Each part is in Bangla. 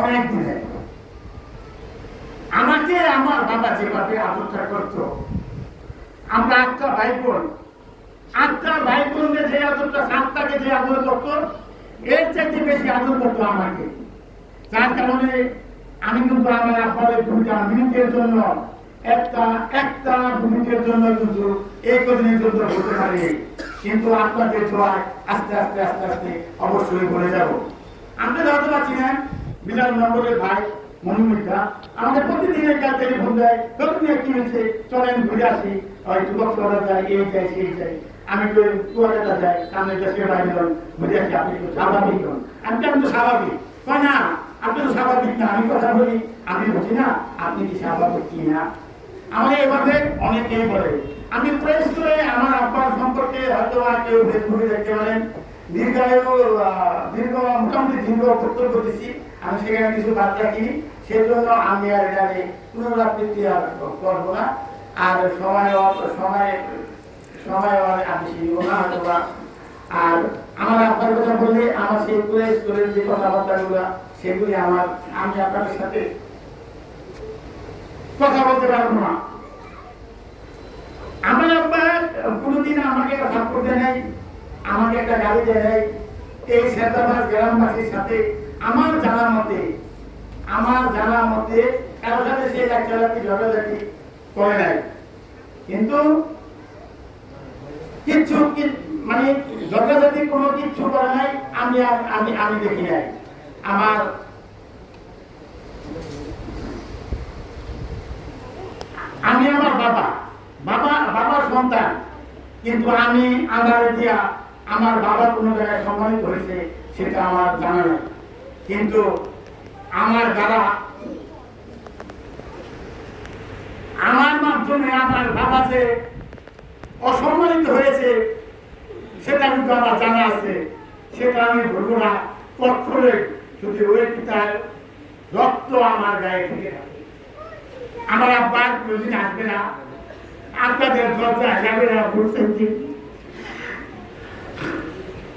অনেক দিনে আমাকে আমার বাবা যেভাবে আদরটা করতো, আমরা আটটা ভাই বোন আটটা ভাই বোনকে যে আদরটা সাতটাকে যে আদর করতো, এর চাইতে বেশি আদর করতো আমাকে। যার কারণে আমি কিন্তু আমার আব্বাদের ভূমিকা মিনিটের জন্য, একটা একটা মিনিটের জন্য কিন্তু এই কদিনের জন্য বলতে পারি। কিন্তু আপনাদের দোয়ায় আস্তে আস্তে আস্তে আস্তে অবশ্যই বলে যাব। আপনারা হয়তো পাচ্ছি না বিলাল নম্বরের ভাই মনুমিতা আমাদের প্রতিদিন একটা টেলিফোন দেয় চলেন ঘুরে আসি। যায় এই যাই, সেই আমি যাই তো স্বাভাবিক আমি তো স্বাভাবিক? কয় না তো স্বাভাবিক না, আমি কথা বলি আমি বুঝি না, আপনি কি স্বাভাবিক কি না? এভাবে অনেকেই বলে, আমি প্রেস করে আমার আব্বার সম্পর্কে হয়তো কেউ ফেসবুকে দেখতে পারেন। দীর্ঘায়ু দীর্ঘ মোটামুটি দীর্ঘ বক্তব্য দিচ্ছি আমি সেখানে কিছু বাদ রাখিনি সেজন্য আমি আর এখানে পুনরাবৃত্তি আর করব না। আর সময় আপনার কথা সেই সাথে কথা বলতে পারব না। আমার কোনোদিন আমাকে একটা থাপ্পড় নাই। আমাকে একটা গাড়ি দেয় এই সেতাবাস গ্রামবাসীর সাথে আমার জানা মতে, আমার জানা মতে কারোর সাথে সে লাচ্চালাচ্ছি ঝগড়াঝাটি করে নাই। কিন্তু কিচ্ছু কি- মানে ঝগড়াঝাটি কোনো কিচ্ছু করে নাই, আমি আর- আমি আমি দেখি নাই। আমার আমি আমার বাবা বাবা, বাবার সন্তান, কিন্তু আমি আমার দিয়া আমার বাবা কোনো জায়গায় সম্মানিত হয়েছে, সেটা আমার জানা নেই। কিন্তু আমার দাদা, আমার মাধ্যমে আমার বাবা যে অসম্মানিত হয়েছে, সেটা কিন্তু আমার জানা আছে। সেটা আমি বলব না কঠোরে যদি ওই পিতার রক্ত আমার গায়ে থেকে আমার আব্বা কোনদিন আসবে না। আপনাদের দরজা যাবে না, বলছেন কি?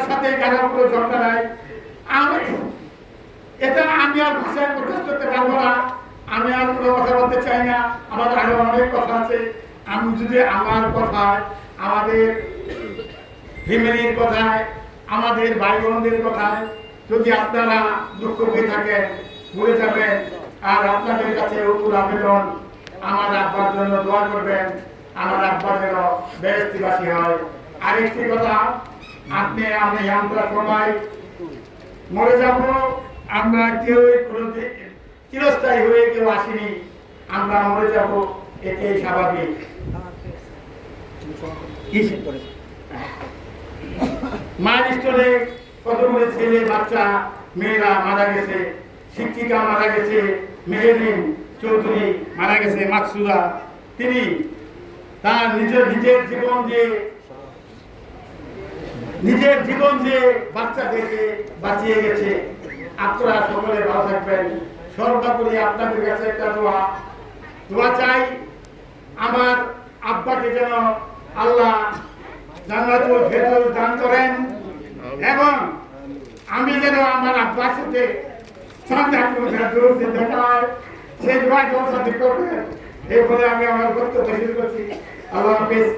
আমার সাথে কারও কোনো ঝগড়া নাই? আমি, এটা আমি আর ভাষায় প্রকাশ করতে পারব না। আমি আর কোনো কথা বলতে চাই না। আমার আরও অনেক কথা আছে। আমি যদি আমার কথায়, আমাদের ফ্যামিলির কথায়, আমাদের ভাই বোনদের কথায় যদি আপনারা দুঃখ হয়ে থাকেন, ভুলে যাবেন, আর আপনাদের কাছে উত্তর আবেদন, আমার আব্বার জন্য দোয়া করবেন, আমার আব্বা যেন বেহস্তিবাসী হয়। আরেকটি কথা আপনি আমি আমরা সবাই মরে যাব, আমরা কেউ চিরস্থায়ী হয়ে কেউ আসিনি, আমরা মরে যাব, এটাই স্বাভাবিক। মায়ের স্তরে কতগুলো ছেলে, বাচ্চা, মেয়েরা মারা গেছে, শিক্ষিকা মারা গেছে মেহেরিন চৌধুরী মারা গেছে, মাকসুদা। তিনি তার নিজের নিজের জীবন দিয়ে নিজের জীবন যে বাচ্চাদেরকে বাঁচিয়ে গেছে। আপনারা সকলে ভালো থাকবেন। সর্বোপরি আপনাদের কাছে একটা দোয়া। দোয়া চাই আমার আব্বাকে যেন আল্লাহ দান করেন এবং আমি যেন আমার আব্বার সাথে সেই দোয়া ওর করবেন। বলে আমি আমার শুরু করছি। আল্লাহ হাফিজ।